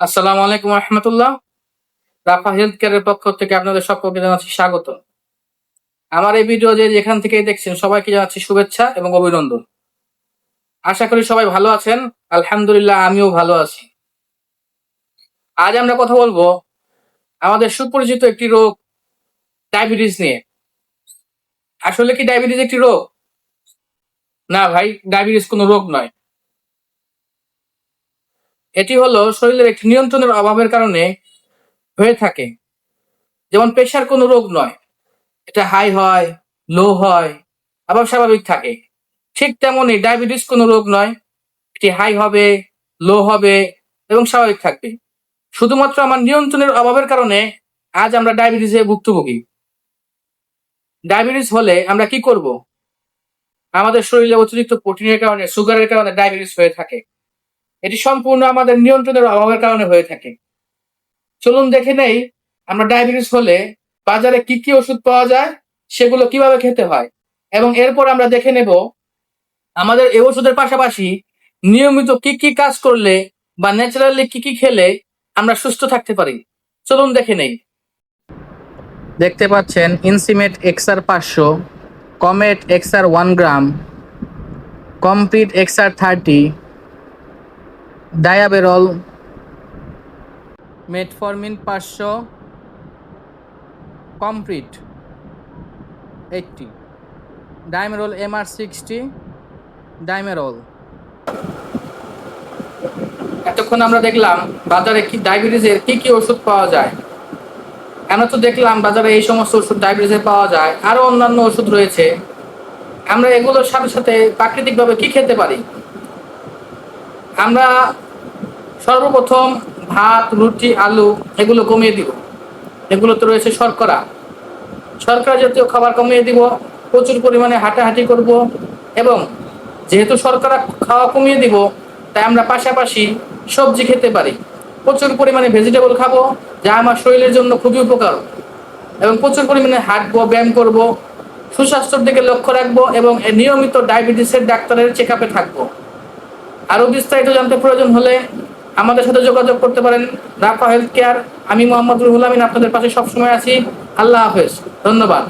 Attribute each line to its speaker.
Speaker 1: আসসালামু আলাইকুম রহমতুল্লাহ। রাফা হেলথ কেয়ারের পক্ষ থেকে আপনাদের সকলকে জানাচ্ছি স্বাগত আমার এই ভিডিও যে যেখান থেকেই দেখছেন, সবাইকে জানাচ্ছি শুভেচ্ছা এবং অভিনন্দন। আশা করি সবাই ভালো আছেন। আলহামদুলিল্লাহ, আমিও ভালো আছি। আজ আমরা কথা বলব আমাদের সুপরিচিত একটি রোগ, ডায়াবেটিস নিয়ে। আসলে কি ডায়াবেটিস একটি রোগ? না ভাই, ডায়াবেটিস কোনো রোগ নয়। এটি হলো শরীরের একটি নিয়ন্ত্রণের অভাবের কারণে হয়ে থাকে। যেমন প্রেশার কোনো রোগ নয়। এটা হাই হয় লো হয়, আবার স্বাভাবিক থাকে। ঠিক তেমনই ডায়াবেটিস কোনো রোগ নয়। এটি হাই হবে লো হবে এবং স্বাভাবিক থাকবে। শুধুমাত্র আমার নিয়ন্ত্রণের অভাবের কারণে আজ আমরা ডায়াবেটিসে ভুক্তভোগী। ডায়াবেটিস হলে আমরা কি করব? আমাদের শরীরে অতিরিক্ত প্রোটিনের কারণে সুগারের কারণে ডায়াবেটিস হয়ে থাকে। এটি সম্পূর্ণ আমাদের নিয়ন্ত্রণের অভাবের কারণে হয়ে থাকে। চলুন দেখে নেই, আমরা ডায়াবেটিস হলে বাজারে কি কি ওষুধ পাওয়া যায়, সেগুলো কীভাবে খেতে হয়, এবং এরপর আমরা দেখে নেব আমাদের এই ওষুধের পাশাপাশি নিয়মিত কি কি কাজ করলে বা ন্যাচারালি কি কি খেলে আমরা সুস্থ থাকতে পারি। চলুন দেখে নেই। দেখতে পাচ্ছেন, ইনসিমেট এক্সআর পাঁচশো, Comet XR one gram, complete XR thirty Diaberol. Metformin পাঁচশো complete eighty. Dimerol MR sixty Dimerol এতক্ষণ আমরা দেখলাম বাজারে কি ডায়াবেটিসের কি কি ওষুধ পাওয়া যায়। আমরা তো দেখলাম বাজারে এই সমস্ত ওষুধ ডায়াবেটিসের পাওয়া যায় আরও অন্যান্য ওষুধ রয়েছে। আমরা এগুলোর সাথে সাথে প্রাকৃতিকভাবে কি খেতে পারি? আমরা সর্বপ্রথম ভাত, রুটি, আলু এগুলো কমিয়ে দিব। এগুলোতে রয়েছে শর্করা। শর্করা জাতীয় খাবার কমিয়ে দিব। প্রচুর পরিমাণে হাঁটাহাঁটি করব এবং যেহেতু শর্করা খাওয়া কমিয়ে দিব, তাই আমরা পাশাপাশি সবজি খেতে পারি। প্রচুর পরিমাণে ভেজিটেবল খাব, যা আমার শরীরের জন্য খুবই উপকার। এবং প্রচুর পরিমাণে হাঁটবো, ব্যায়াম করব, সুস্বাস্থ্যের দিকে লক্ষ্য রাখব এবং নিয়মিত ডায়াবেটিসের ডাক্তারের চেক আপে থাকব। আরও বিস্তারিত জানতে প্রয়োজন হলে আমাদের সাথে যোগাযোগ করতে পারেন রাফা হেলথ কেয়ার। আমি মোহাম্মদ রুহুল আমিন আপনাদের পাশে সবসময় আছি। আল্লাহ হাফেজ। ধন্যবাদ।